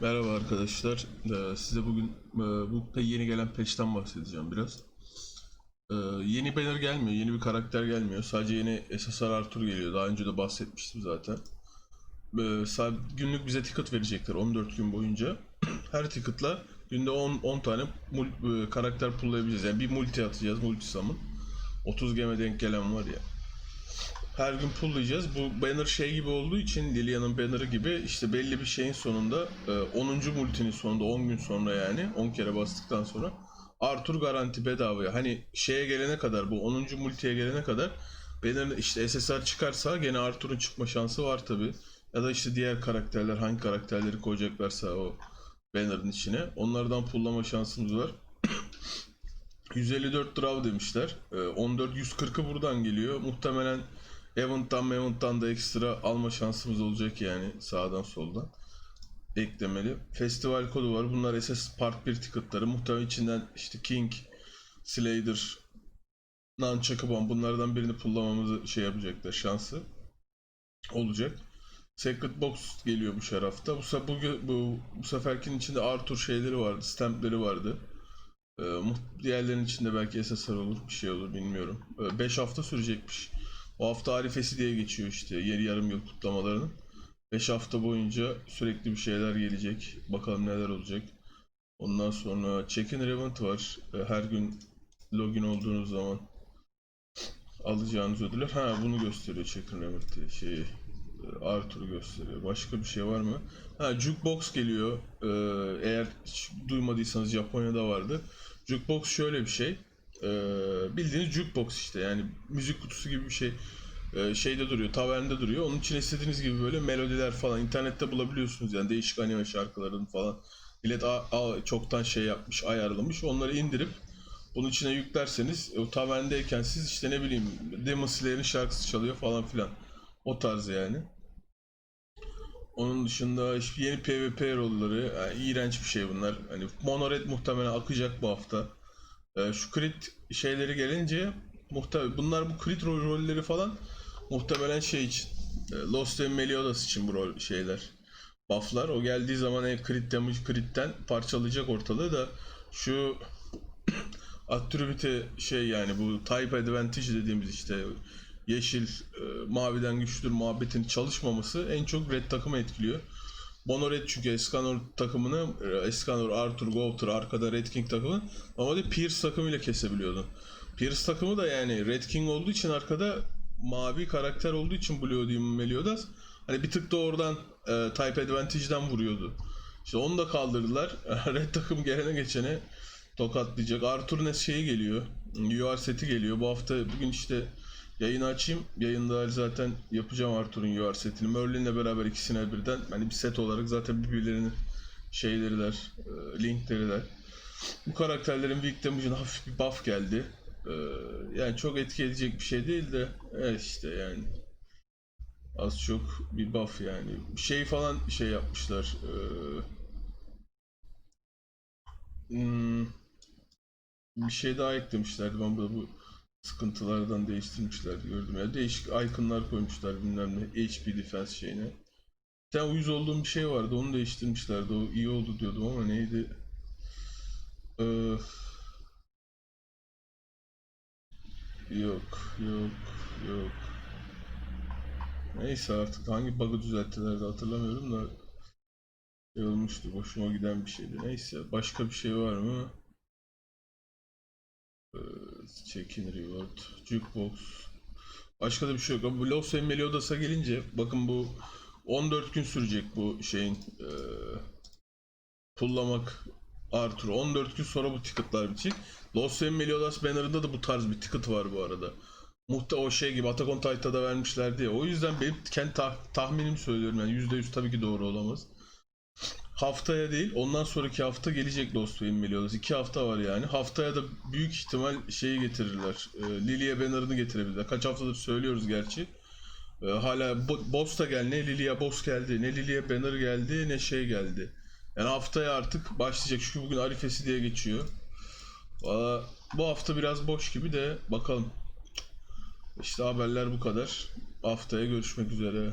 Merhaba arkadaşlar. Ee, size bugün e, bu yeni gelen patch'ten bahsedeceğim biraz. Ee, yeni banner gelmiyor, yeni bir karakter gelmiyor. Sadece yeni SSR Arthur geliyor. Daha önce de bahsetmiştim zaten. Ee, günlük bize ticket verecekler 14 gün boyunca. Her ticket'la günde 10, 10 tane e, karakter pullayabileceğiz. Yani bir multi atacağız, multi summon. 30 geme denk gelen var ya. Her gün pulllayacağız. Bu banner şey gibi olduğu için Lilia'nın banner'ı gibi işte belli bir şeyin sonunda e, 10. multinin sonunda 10 gün sonra yani 10 kere bastıktan sonra Arthur garanti bedavaya. Hani şeye gelene kadar bu 10. multiye gelene kadar banner'ın işte SSR çıkarsa gene Arthur'un çıkma şansı var tabi. Ya da işte diğer karakterler hangi karakterleri koyacaklarsa o banner'ın içine onlardan pullama şansımız var. 154 draw demişler. Ee, 14 140'ı buradan geliyor. Muhtemelen Event'tan Mevent'tan da ekstra alma şansımız olacak yani sağdan soldan. Eklemeli. Festival kodu var. Bunlar SS Part 1 ticketları. Muhtemelen içinden işte King, Slayer, Nunchuckabomb bunlardan birini pullamamızı şey yapacaklar şansı olacak. Secret Box geliyormuş her hafta. Bu, bu, bu, bu seferkinin içinde Arthur şeyleri vardı, stampleri vardı. Ee, diğerlerinin içinde belki SSR olur, bir şey olur bilmiyorum. 5 hafta sürecekmiş. O hafta Arifesi diye geçiyor işte yeri yarım yıl kutlamalarının. 5 hafta boyunca sürekli bir şeyler gelecek. Bakalım neler olacak. Ondan sonra check-in event var. Ee, Her gün login olduğunuz zaman alacağınız ödüller. Ha bunu gösteriyor check-in event diye şeyi. e, Arthur'u gösteriyor. Başka bir şey var mı? Ha Jukebox geliyor. Ee, eğer duymadıysanız Japonya'da vardı. Jukebox şöyle bir şey. Ee, bildiğiniz jukebox işte yani müzik kutusu gibi bir şey. Ee, şeyde duruyor, tavernde duruyor. Onun için istediğiniz gibi böyle melodiler falan internette bulabiliyorsunuz yani değişik anime şarkıların falan. Millet a- a- çoktan şey yapmış, ayarlamış. Onları indirip bunun içine yüklerseniz o taverndeyken siz işte ne bileyim Demon Slayer'in şarkısı çalıyor falan filan. O tarz yani. Onun dışında işte yeni PvP rolleri, yani iğrenç bir şey bunlar. Hani Monored muhtemelen akacak bu hafta. Ee, şu crit şeyleri gelince muhtemelen bunlar bu crit rol- rolleri falan muhtemelen şey için e, Lost and Meliodas için bu rol şeyler bufflar. O geldiği zaman ev crit damage crit'ten parçalayacak ortalığı da şu attribute şey yani bu type advantage dediğimiz işte yeşil e, maviden güçlüdür muhabbetin çalışmaması en çok red takımı etkiliyor. Red çünkü Escanor takımını e, Escanor, Arthur, Gouter arkada Red King takımı normalde Pierce takımıyla kesebiliyordun. Pierce takımı da yani Red King olduğu için arkada mavi karakter olduğu için Blue Demon Meliodas hani bir tık da oradan e, Type Advantage'den vuruyordu. İşte onu da kaldırdılar. Red takım gelene geçene tokatlayacak. Arthur ne şeyi geliyor. UR seti geliyor. Bu hafta bugün işte yayını açayım. Yayında zaten yapacağım Arthur'un UR setini. Merlin'le beraber ikisine birden hani bir set olarak zaten birbirlerinin şeyleriler, e, linkleriler. Bu karakterlerin Weak Damage'ına hafif bir buff geldi. E, yani çok etki edecek bir şey değil de evet işte yani az çok bir buff yani. Şey falan şey yapmışlar. E, hmm, bir şey daha eklemişlerdi. Ben burada bu sıkıntılardan değiştirmişler gördüm. ya değişik iconlar koymuşlar bilmem ne. HP Defense şeyine. Bir tane uyuz olduğum bir şey vardı. Onu değiştirmişlerdi. O iyi oldu diyordum ama neydi? Ee, yok, yok, yok. Neyse artık hangi bug'ı düzelttiler de hatırlamıyorum da şey olmuştu. Hoşuma giden bir şeydi. Neyse başka bir şey var mı? Ee, Check-in reward, jukebox. Başka da bir şey yok. Ama Los Meliodas'a gelince bakın bu 14 gün sürecek bu şeyin eee pullamak Arthur. 14 gün sonra bu ticketlar bitecek. Los and Meliodas banner'ında da bu tarz bir ticket var bu arada. Muhte o şey gibi Attack on Titan'da vermişlerdi ya. O yüzden benim kendi tah- tahminimi söylüyorum yani %100 tabii ki doğru olamaz. Haftaya değil, ondan sonraki hafta gelecek Lost Wayne Meliodas. İki hafta var yani. Haftaya da büyük ihtimal şeyi getirirler. E, Lilia banner'ını getirebilirler. Kaç haftadır söylüyoruz gerçi. E, hala bo- boss da geldi. Ne Lilia boss geldi, ne Lilia banner geldi, ne şey geldi. Yani haftaya artık başlayacak. Çünkü bugün Arifesi diye geçiyor. Valla bu hafta biraz boş gibi de bakalım. İşte haberler bu kadar. Haftaya görüşmek üzere.